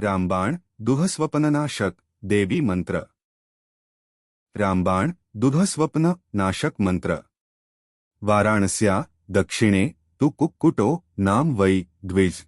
रामबाण दुःस्वप्ननाशक देवी मंत्र. रामबाण दुधस्वप्न नाशक मंत्र. वाराणस्या, दक्षिणे, तु कुक्कुटो, नाम वै, द्विज.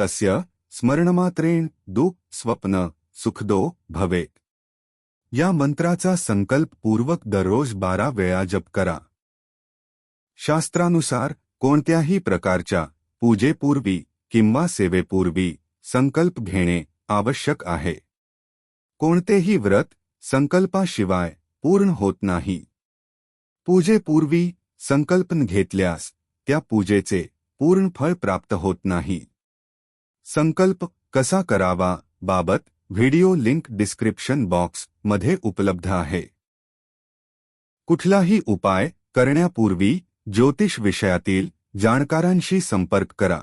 तस्य स्मरणमात्रेण दुःख स्वप्न, सुखदो भवेत. या मंत्राचा संकल्प पूर्वक दररोज बारा वेळा जप करा. शास्त्रानुसार कोणत्याही प्रकारच्या पूजेपूर्वी किंवा सेवेपूर्वी संकल्प घेणे आवश्यक आहे. कोणतेही व्रत संकल्पाशिवाय पूर्ण होत नाही. पूजेपूर्वी संकल्पन घेतल्यास त्या पूजेचे पूर्ण फळ प्राप्त होत नाही. संकल्प कसा करावा बाबत व्हिडिओ लिंक डिस्क्रिप्शन बॉक्स मध्ये उपलब्ध आहे. कुठलाही उपाय करण्यापूर्वी ज्योतिष विषयातील जाणकारांशी संपर्क करा.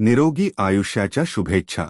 निरोगी आयुष्याच्या शुभेच्छा.